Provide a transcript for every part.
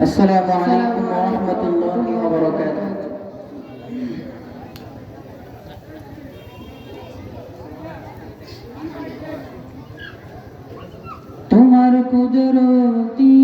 السلام عليكم ورحمة الله وبركاته তোমার কুদরতি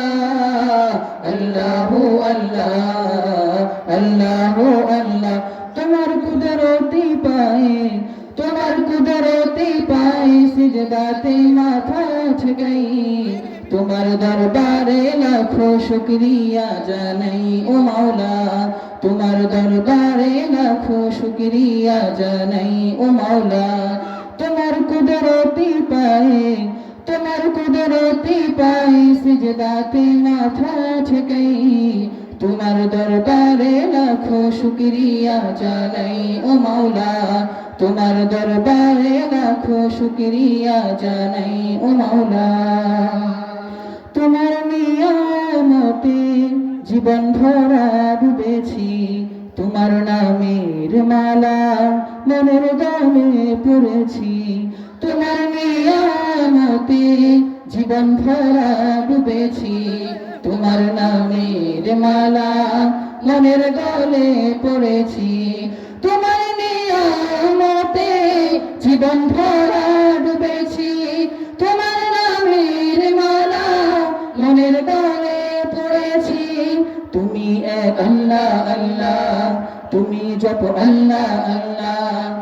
কুদরতি পায়ে সিজদাতে মাথা ঠেকাই তোমার দরবারে লাখো শুকরিয়া জানাই ও মাওলা তোমার দরবারে লাখো শুকরিয়া জানাই ও মাওলা তোমার কুদরতি পায়ে তোমার কুদরতি পায়ে সিজদাতে মাথা ঠেকাই তোমার দরবারে লাখো শুকরিয়া জানাই ও মাওলা তোমার দরবারে লাখো শুকরিয়া জানাই ও মাওলা। তোমার নিয়ামতে জীবন ভরা ডুবেছি, তোমার নামের মালা মনের গানে পড়েছি। তোমার নিয়ামতে জীবন ভরা ডুবেছি, তোমার নামের মালা মনের গলে পড়েছি। তোমার নিয়ামতে জীবন ধরা ডুবেছি। তোমার নামের মালা মনের গলে পড়েছি। তুমি এক আল্লাহ আল্লাহ। তুমি জপ আল্লাহ আল্লাহ।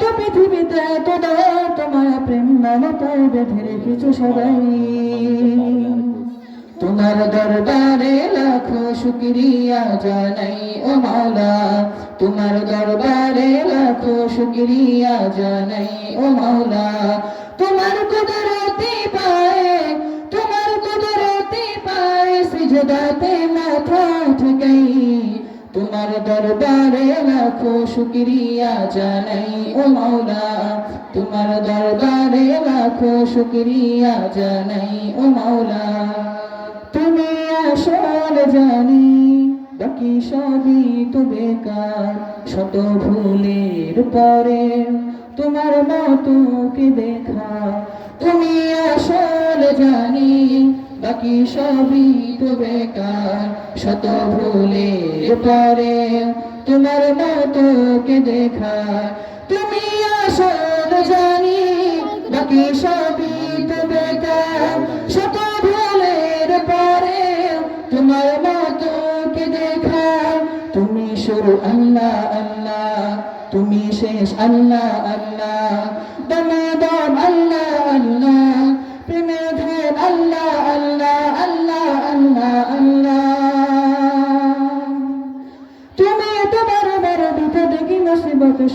তুমি পৃথিবীতে এত দয়া তোমার প্রেম মমতায় বেঁধে রেখেছো সবাই। তোমার দরবারে লাখো শুকরিয়া জানাই ও মাওলা। তোমার দরবারে লাখো শুকরিয়া জানাই ও মাওলা। দরবারে লাখো শুকরিয়া জানাই ও মাওলা। তোমার দরবারে লাখো শুকরিয়া জানাই ও মাওলা। তুমি আসল জানি, বাকি সবই তো বেকার। শত ভুলের পরে তোমার মতো কে দেখা তুমি আসল জানি বাকি সবই তো বেকার, শত ভুলের পরে তোমার মতো কে দেখা তুমি আসল জানি, বাকি সবই তো বেকার, শত ভুলের পরে তোমার মতো কে দেখা তুমি শুরু আল্লাহ আল্লাহ, তুমি শেষ আল্লাহ আল্লাহ, দমে দম আল্লাহ আল্লাহ, প্রেমে ধ্যান আল্লাহ আল্লাহ আল্লাহ।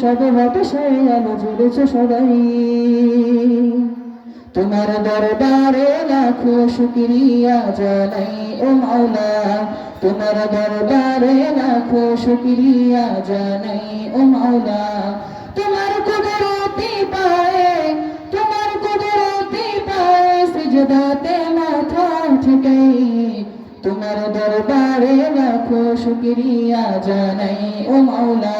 সব হতে সেই আলো জ্বলেছে সবাই। তোমার দরবারে লাখো শুকরিয়া জানাই ও মাওলা। তোমার দরবারে লাখো শুকরিয়া জানাই ও মাওলা। তোমার কুদরতি পায়ে, তোমার কুদরতি পায়ে সিজদাতে মাথা ঠেকাই তোমার দরবারে লাখো শুকরিয়া জানাই ও মাওলা।